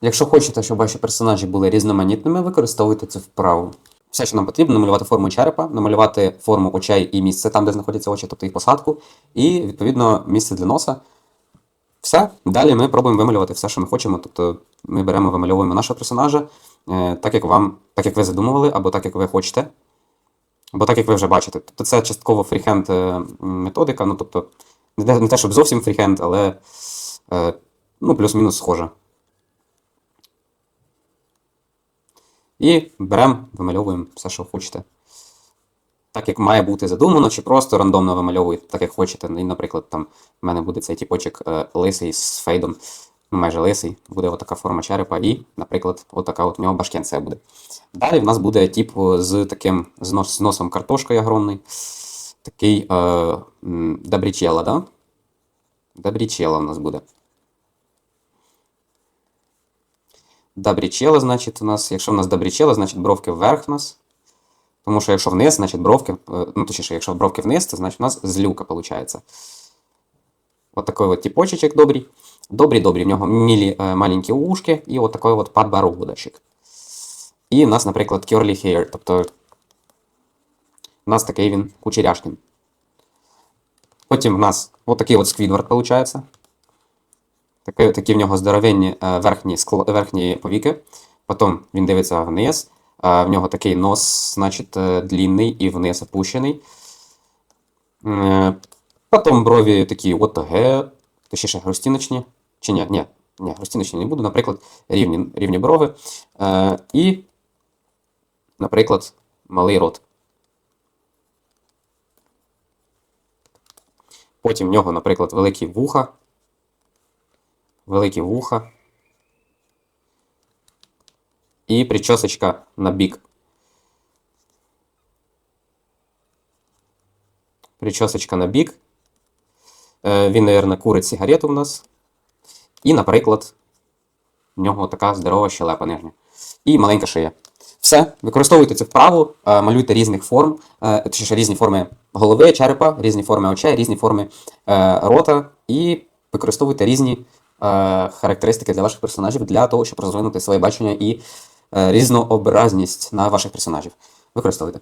Якщо хочете, щоб ваші персонажі були різноманітними, використовуйте цю вправу. Все, що нам потрібно, намалювати форму черепа, намалювати форму очей і місце там, де знаходяться очі, тобто їх посадку, і відповідно місце для носа. Все. Далі ми пробуємо вималювати все, що ми хочемо. Тобто ми беремо, вимальовуємо нашого персонажа, е, так як вам, так як ви задумували, або так, як ви хочете, або так, як ви вже бачите. Тобто це частково фріхенд методика, ну тобто не те, щоб зовсім фріхенд, але е, ну, плюс-мінус схоже. І беремо, вимальовуємо все, що хочете. Так, як має бути задумано, чи просто рандомно вимальовуєте, так як хочете. І, наприклад, там в мене буде цей тіпочок е, лисий з фейдом, ну майже лисий, буде отака форма черепа, і, наприклад, отака от в нього башкенця буде. Далі в нас буде тип з таким з, нос, з носом картошкою огромний. Такий е, добрічела, да? Добрічела у нас буде. Добрічела, значить, у нас, якщо в нас добрічела, значить бровки вверх у нас. Тому що якщо вниз, значить бровки, е, ну точніше, якщо бровки вниз, то значить у нас злюка виходить. От такий от типочечек добрий. Добрий-добрий, в нього мілі е, маленькі ушки і от такий от подбородочок. І в нас, наприклад, curly hair, тобто у нас такий він кучеряшкий. Потім в нас от такий от сквідвард виходить. Такі, такі в нього здоровенні е, верхні, верхні повіки. Потім він дивиться вниз. Е, в нього такий нос, значить, е, длінний і вниз опущений. Потім брові такі ОТГ, точніше грустіночні. Чи ні, ні, ні, грустіночні не буду, наприклад, рівні, рівні брови. І, наприклад, малий рот. Потім в нього, наприклад, великі вуха. Великі вуха. І причосочка на бік. Причосочка на бік. Е, Він, мабуть, курить сигарету у нас. І, наприклад, в нього така здорова щелепа нижня. І маленька шия. Все, використовуйте цю вправу, е, малюйте різних форм, е, точніше різні форми голови, черепа, різні форми очей, різні форми рота, і використовуйте різні характеристики для ваших персонажів для того, щоб розвинути своє бачення і е, різнообразність на ваших персонажів. Використовуйте.